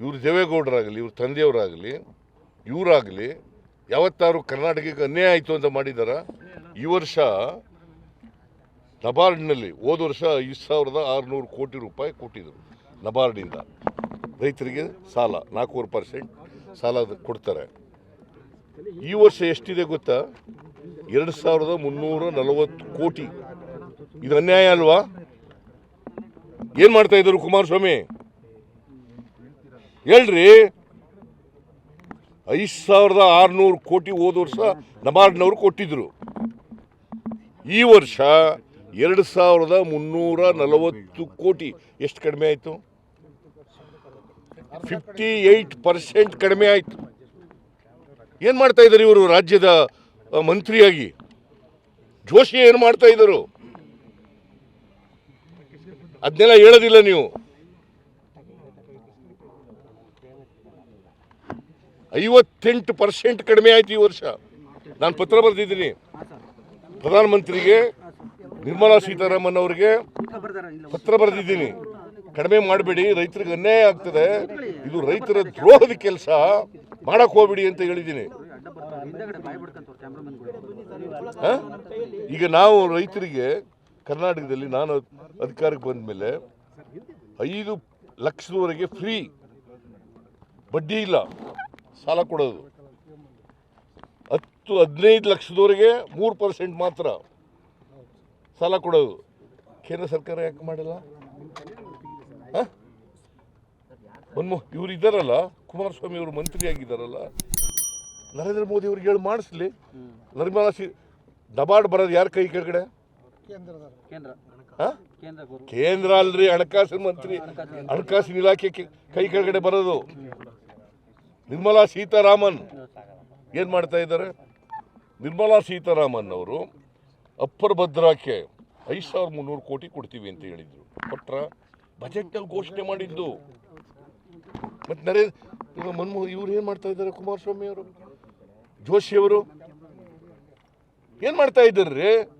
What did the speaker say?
ಇವರು ದೇವೇಗೌಡರಾಗಲಿ, ಇವ್ರ ತಂದೆಯವರಾಗಲಿ, ಇವರಾಗಲಿ, ಯಾವತ್ತಾರು ಕರ್ನಾಟಕಕ್ಕೆ ಅನ್ಯಾಯ ಆಯಿತು ಅಂತ ಮಾಡಿದಾರ, ಈ ವರ್ಷ ನಬಾರ್ಡ್ನಲ್ಲಿ ಹೋದ ವರ್ಷ ಐದು ಸಾವಿರದ ಆರುನೂರು ಕೋಟಿ ರೂಪಾಯಿ ಕೊಟ್ಟಿದ್ರು ನಬಾರ್ಡಿಂದ. ರೈತರಿಗೆ ಸಾಲ, ನಾಲ್ಕೂವರೆ ಪರ್ಸೆಂಟ್ ಸಾಲ ಕೊಡ್ತಾರೆ. ಈ ವರ್ಷ ಎಷ್ಟಿದೆ ಗೊತ್ತಾ? ಎರಡು ಸಾವಿರದ ಮುನ್ನೂರ ನಲವತ್ತು ಕೋಟಿ. ಇದು ಅನ್ಯಾಯ ಅಲ್ವಾ? ಏನು ಮಾಡ್ತಾ ಇದ್ರು ಕುಮಾರಸ್ವಾಮಿ? ಹೇಳ್ರಿ. ಐದು ಸಾವಿರದ ಆರುನೂರು ಕೋಟಿ ಹೋದ ವರ್ಷ ನಬಾರ್ಡ್ನವರು ಕೊಟ್ಟಿದ್ರು. ಈ ವರ್ಷ ಎರಡು ಸಾವಿರದ ಮುನ್ನೂರ ನಲವತ್ತು ಕೋಟಿ. ಎಷ್ಟು ಕಡಿಮೆ ಆಯಿತು? ಫಿಫ್ಟಿ ಏಯ್ಟ್ ಪರ್ಸೆಂಟ್ ಕಡಿಮೆ ಆಯಿತು. ಏನು ಮಾಡ್ತಾ ಇದ್ದಾರೆ ಇವರು ರಾಜ್ಯದ ಮಂತ್ರಿಯಾಗಿ? ಜೋಶಿ ಏನು ಮಾಡ್ತಾ ಇದ್ದರು ಅದನ್ನೆಲ್ಲ ಹೇಳೋದಿಲ್ಲ ನೀವು. ಐವತ್ತೆಂಟು ಪರ್ಸೆಂಟ್ ಕಡಿಮೆ ಆಯ್ತು ಈ ವರ್ಷ. ನಾನು ಪತ್ರ ಬರೆದಿದ್ದೀನಿ. ಪ್ರಧಾನಮಂತ್ರಿಗೆ, ನಿರ್ಮಲಾ ಸೀತಾರಾಮನ್ ಅವರಿಗೆ ಪತ್ರ ಬರೆದಿದ್ದೀನಿ. ಕಡಿಮೆ ಮಾಡಬೇಡಿ, ರೈತರಿಗೆ ಅನ್ಯಾಯ ಆಗ್ತದೆ. ಇದು ರೈತರ ದ್ರೋಹದ ಕೆಲಸ. ಮಾಡಕ್ ಹೋಗ್ಬಿಡಿ ಅಂತ ಹೇಳಿದ್ದೀನಿ? ಈಗ ನಾವು ರೈತರಿಗೆ, ಕರ್ನಾಟಕದಲ್ಲಿ ನಾನು ಅಧಿಕಾರಕ್ಕೆ ಬಂದ ಮೇಲೆ ಐದು ಲಕ್ಷದವರೆಗೆ ಫ್ರೀ ಬಡ್ಡಿ ಇಲ್ಲ ಸಾಲ ಕೊಡೋದು. ಹತ್ತು ಹದಿನೈದು ಲಕ್ಷದವರೆಗೆ ಮೂರು ಪರ್ಸೆಂಟ್ ಮಾತ್ರ ಸಾಲ ಕೊಡೋದು. ಕೇಂದ್ರ ಸರ್ಕಾರ ಯಾಕೆ ಮಾಡಿಲ್ಲ? ಹಾಂ? ಮನ್ಮೋ ಇವ್ರು ಇದ್ದಾರಲ್ಲ ಕುಮಾರಸ್ವಾಮಿ ಅವರು ಮಂತ್ರಿ ಆಗಿದ್ದಾರಲ್ಲ ನರೇಂದ್ರ ಮೋದಿ ಅವ್ರಿಗೆ ಹೇಳಿ ಮಾಡಿಸ್ಲಿ. ನಿರ್ಮಲಾ ಸಿ ದಬಾಡ್ ಬರೋದು ಯಾರ ಕೈ ಕೆಳಗಡೆ? ಕೇಂದ್ರ. ಹ? ಕೇಂದ್ರ ಗುರು. ಕೇಂದ್ರ ಅಲ್ರಿ ಹಣಕಾಸಿನ ಮಂತ್ರಿ. ಹಣಕಾಸಿನ ಇಲಾಖೆ ಕೆ- ಕೈ ಕೆಳಗಡೆ ಬರೋದು. ನಿರ್ಮಲಾ ಸೀತಾರಾಮನ್. ಏನು ಮಾಡ್ತಾ ಇದ್ದಾರೆ? ನಿರ್ಮಲಾ ಸೀತಾರಾಮನ್ ಅವರು ಅಪ್ಪರ್ ಭದ್ರಾಕ್ಕೆ ಐದು ಸಾವಿರದ ಮುನ್ನೂರು ಕೋಟಿ ಕೊಡ್ತೀವಿ ಅಂತ ಹೇಳಿದ್ರು. ಕೊಟ್ರ? ಬಜೆಟ್ನಲ್ಲಿ ಘೋಷಣೆ ಮಾಡಿದ್ದು. ಮತ್ತು ನರೇಂದ್ರ ಮನಮೋಹನ್ ಮನ್ಮೋಹನ್ ಇವ್ರು ಏನು ಮಾಡ್ತಾ ಇದ್ದಾರೆ ಕುಮಾರಸ್ವಾಮಿ ಅವರು? ಜೋಶಿ ಅವರು? ಏನು ಮಾಡ್ತಾ ಇದ್ದಾರೆ